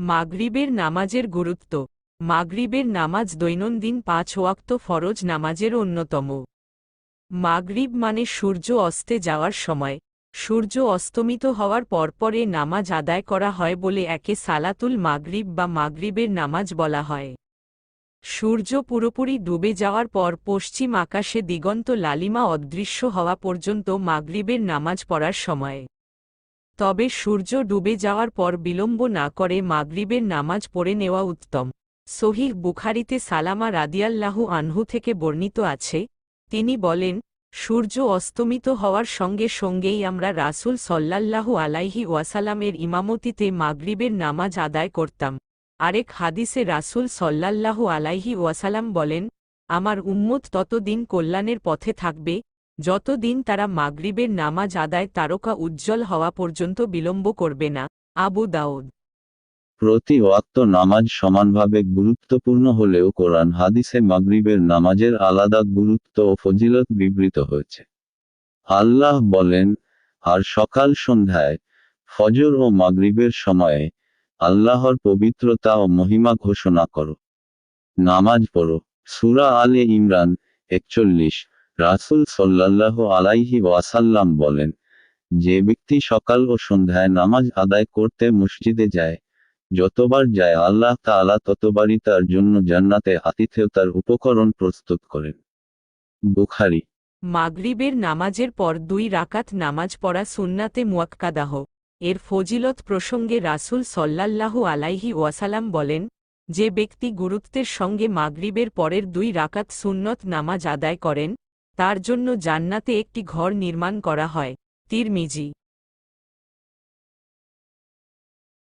মাগরিবের নামাজের গুরুত্ব। মাগরিবের নামাজ দৈনন্দিন পাঁচ ওয়াক্ত ফরজ নামাজের অন্যতম। মাগরিব মানে সূর্য অস্তে যাওয়ার সময়। সূর্য অস্তমিত হওয়ার পরপরে নামাজ আদায় করা হয় বলে একে সালাতুল মাগরিব বা মাগরিবের নামাজ বলা হয়। সূর্য পুরোপুরি ডুবে যাওয়ার পর পশ্চিম আকাশে দিগন্ত লালিমা অদৃশ্য হওয়া পর্যন্ত মাগরিবের নামাজ পড়ার সময়। তবে সূর্য ডুবে যাওয়ার পর বিলম্ব না করে মাগরিবের নামাজ পড়ে নেওয়া উত্তম। সহিহ বুখারিতে সালামা রাদিয়াল্লাহু আনহু থেকে বর্ণিত আছে, তিনি বলেন, সূর্য অস্তমিত হওয়ার সঙ্গে সঙ্গেই আমরা রাসূল সল্লাল্লাহু আলাইহি ওয়াসালামের ইমামতিতে মাগরিবের নামাজ আদায় করতাম। আরেক হাদিসে রাসূল সল্লাল্লাহু আলাইহি ওয়াসালাম বলেন, আমার উম্মত ততদিন কল্যাণের পথে থাকবে যতদিন তারা মাগরিবের নামাজ আদায় তারকা উজ্জ্বল হওয়া পর্যন্ত বিলম্ব করবে না, আবু দাউদ। প্রতি ওয়াক্ত নামাজ সমানভাবে গুরুত্বপূর্ণ হলেও কোরআন হাদিসে মাগরিবের নামাজের আলাদা গুরুত্ব ও ফজিলত বিবৃত হয়েছে। আল্লাহ বলেন, আর সকাল সন্ধ্যায়, ফজর ও মাগরিবের সময়ে আল্লাহর পবিত্রতা ও মহিমা ঘোষণা করো। নামাজ পড়ো। সুরা আলে ইমরান একচল্লিশ। রাসূল সল্লাল্লাহ আলাইহি ওয়াসাল্লাম বলেন, যে ব্যক্তি সকাল ও সন্ধ্যায় নামাজ আদায় করতে মসজিদে যায়, যতবার যায় আল্লাহ তাআলা ততবারই তার জন্য জান্নাতে আতিথেয়তার উপকরণ প্রস্তুত করেন। বুখারি। মাগরিবের নামাজের পর দুই রাকাত নামাজ পড়া সুন্নাতে মুয়াক্কাদাহ। এর ফজিলত প্রসঙ্গে রাসূল সল্লাল্লাহু আলাইহি ওয়াসালাম বলেন, যে ব্যক্তি গুরুত্বের সঙ্গে মাগরিবের পরের দুই রাকাত সুন্নত নামাজ আদায় করেন তার জন্য জান্নাতে একটি ঘর নির্মাণ করা হয়। তিরমিজি